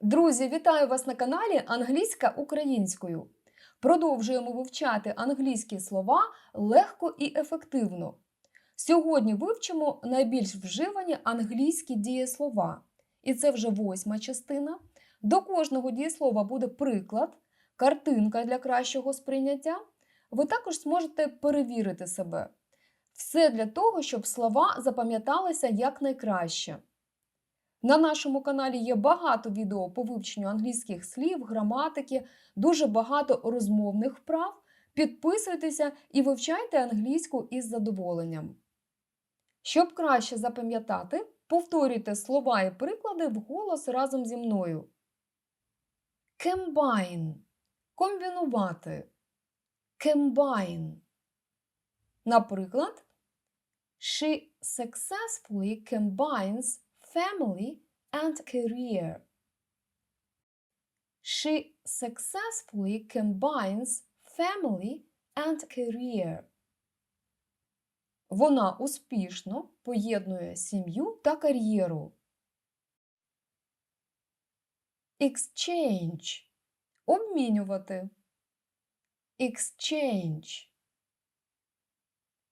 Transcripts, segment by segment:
Друзі, вітаю вас на каналі Англійська українською. Продовжуємо вивчати англійські слова легко і ефективно. Сьогодні вивчимо найбільш вживані англійські дієслова. І це вже восьма частина. До кожного дієслова буде приклад, картинка для кращого сприйняття. Ви також зможете перевірити себе. Все для того, щоб слова запам'яталися якнайкраще. На нашому каналі є багато відео по вивченню англійських слів, граматики, дуже багато розмовних вправ. Підписуйтеся і вивчайте англійську із задоволенням. Щоб краще запам'ятати, повторюйте слова і приклади вголос разом зі мною. Combine – комбінувати. Combine. Наприклад, She successfully combines family and career. She successfully combines family and career. Вона успішно поєднує сім'ю та кар'єру. Exchange – обмінювати. Exchange.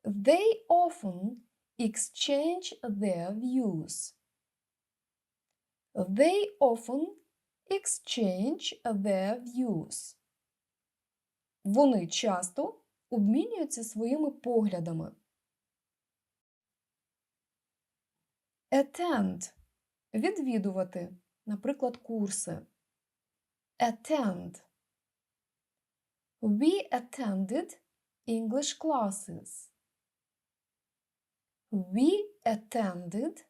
They often exchange their views. They often exchange their views. Вони часто обмінюються своїми поглядами. Attend – відвідувати, наприклад, курси. Attend. We attended English classes. We attended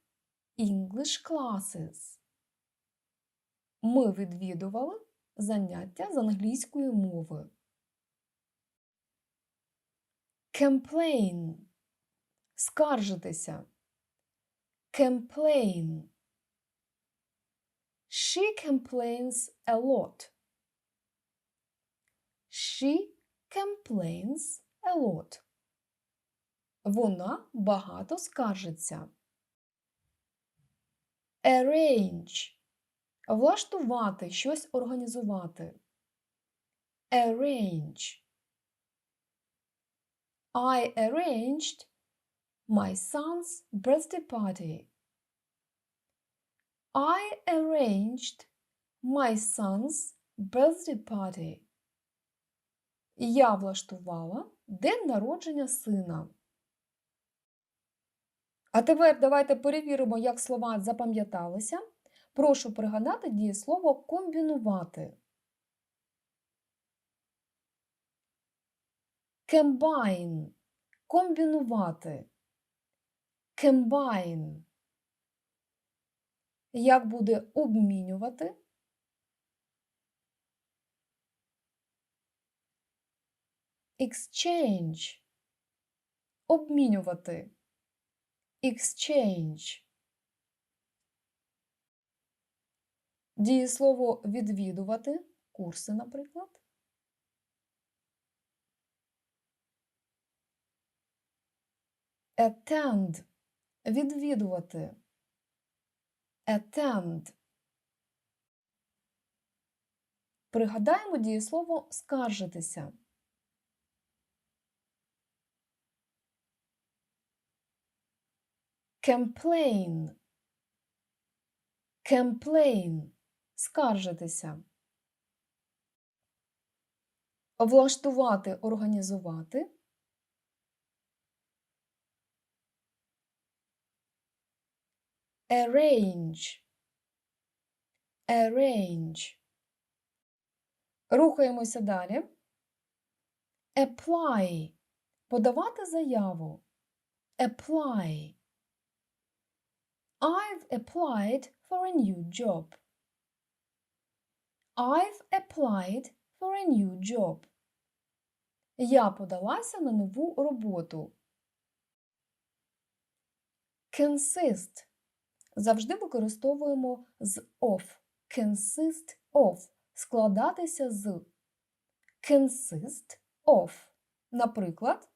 English classes. Ми відвідували заняття з англійської мови. Complain – скаржитися. Complain. She complains a lot. She complains a lot. Вона багато скаржиться. Arrange – влаштувати, щось організувати. Arrange. I arranged my son's birthday party. I arranged my son's birthday party. Я влаштувала день народження сина. А тепер давайте перевіримо, як слова запам'яталися. Прошу пригадати дієслово комбінувати. Combine – комбінувати. Combine. Як буде обмінювати? Exchange. Обмінювати. Exchange. Дієслово відвідувати. Курси, наприклад. Attend – відвідувати. Attend. Пригадаємо дієслово скаржитися. Complain. Complain – скаржитися. Влаштувати, організувати. Arrange. Arrange. Рухаємося далі. Apply. Подавати заяву. Apply. I've applied for a new job. I've applied for a new job. Я подалася на нову роботу. Consist. Завжди використовуємо з of. Consist of. Складатися з. Consist of. Наприклад,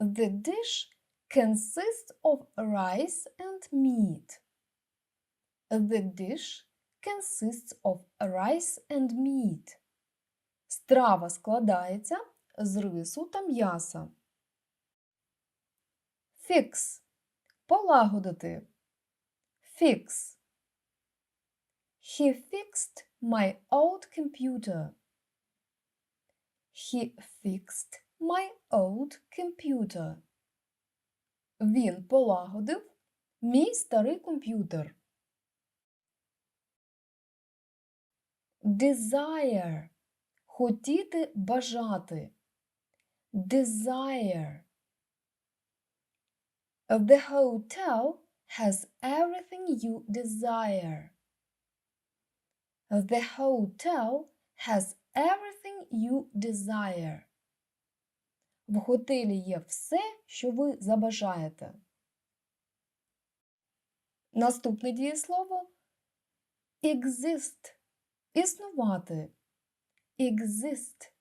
The dish consists of rice and meat. The dish consists of rice and meat. Страва складається з рису та м'яса. Fix – полагодити. Fix. He fixed my old computer. He fixed my old computer. Він полагодив мій старий комп'ютер. Desire – хотіти, бажати. Desire. The hotel has everything you desire. The hotel has everything you desire. В готелі є все, що ви забажаєте. Наступне дієслово exist існувати. Exist.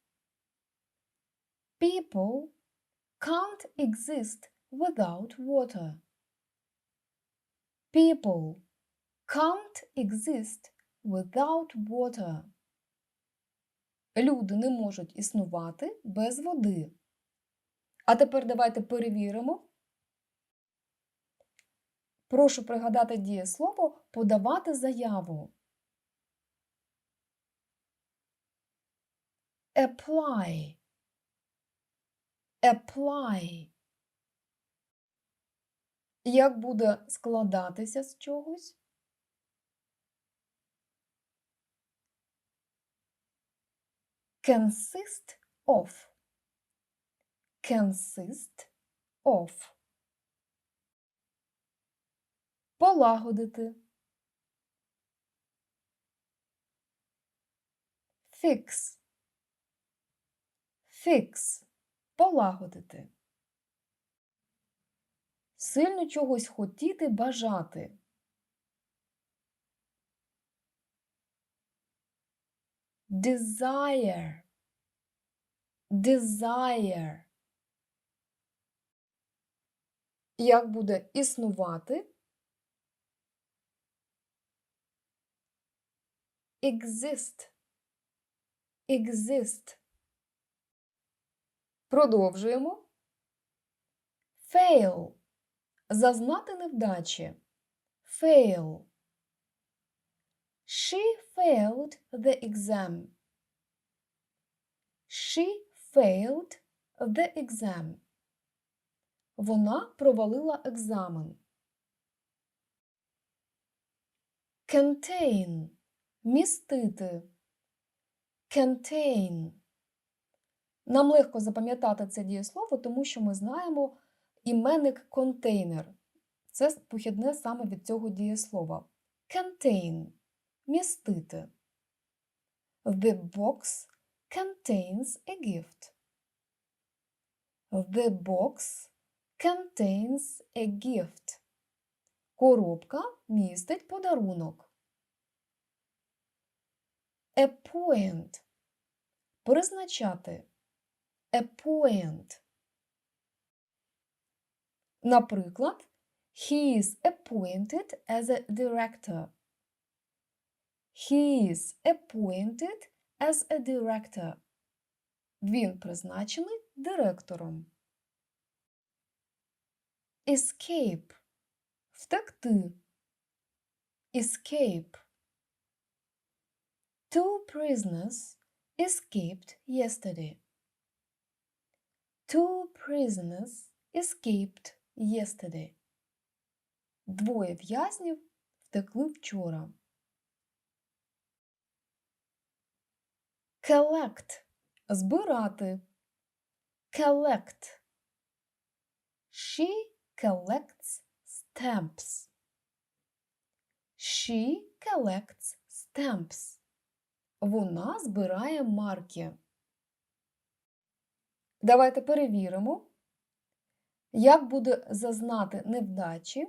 People can't exist without water. People can't exist without water. Люди не можуть існувати без води. А тепер давайте перевіримо. Прошу пригадати дієслово подавати заяву. Apply. Apply. Як буде складатися з чогось? Consist of. Consist of. Полагодити. Fix. Fix. Полагодити. Сильно чогось хотіти, бажати. Desire. Desire. Як буде існувати? Exist. Exist. Продовжуємо. Fail. Зазнати невдачі. Fail. She failed the exam. She failed the exam. Вона провалила екзамен. Contain. Містити. Contain. Нам легко запам'ятати це дієслово, тому що ми знаємо іменник контейнер. Це похідне саме від цього дієслова. Contain містити. The box contains a gift. The box contains a gift. Коробка містить подарунок. Appoint призначати. Appoint. Наприклад, he is appointed as a director. He is appointed as a director. Він призначений директором. Escape втекти. Escape. Two prisoners escaped yesterday. Two prisoners escaped yesterday. Двоє в'язнів втекли вчора. Collect – збирати. Collect. She collects stamps. She collects stamps. Вона збирає марки. Давайте перевіримо, як буде зазнати невдачі.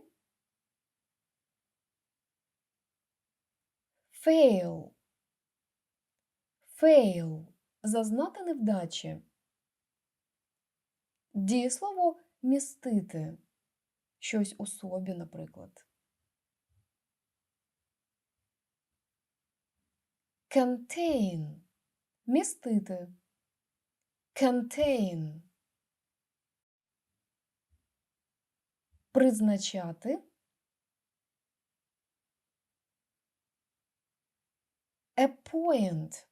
Fail. Fail – зазнати невдачі. Дієслово містити щось у собі, наприклад. Contain – містити. Contain. Призначати. Appoint.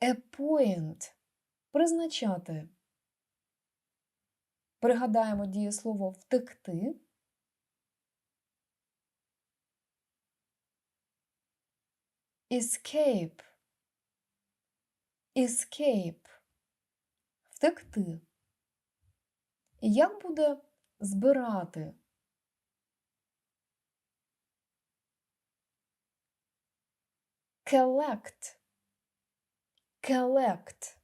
Appoint. Призначати. Пригадаємо дієслово втекти. Escape. Escape. Втекти. Як буде збирати? Collect. Collect.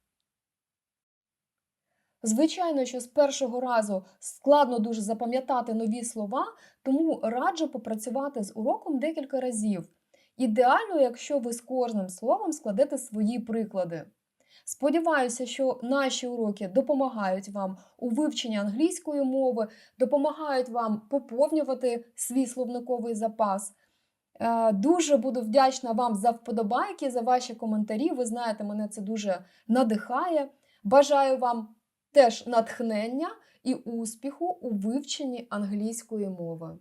Звичайно, що з першого разу складно дуже запам'ятати нові слова, тому раджу попрацювати з уроком декілька разів. Ідеально, якщо ви з кожним словом складете свої приклади. Сподіваюся, що наші уроки допомагають вам у вивченні англійської мови, допомагають вам поповнювати свій словниковий запас. Е, Дуже буду вдячна вам за вподобайки, за ваші коментарі. Ви знаєте, мене це дуже надихає. Бажаю вам теж натхнення і успіху у вивченні англійської мови.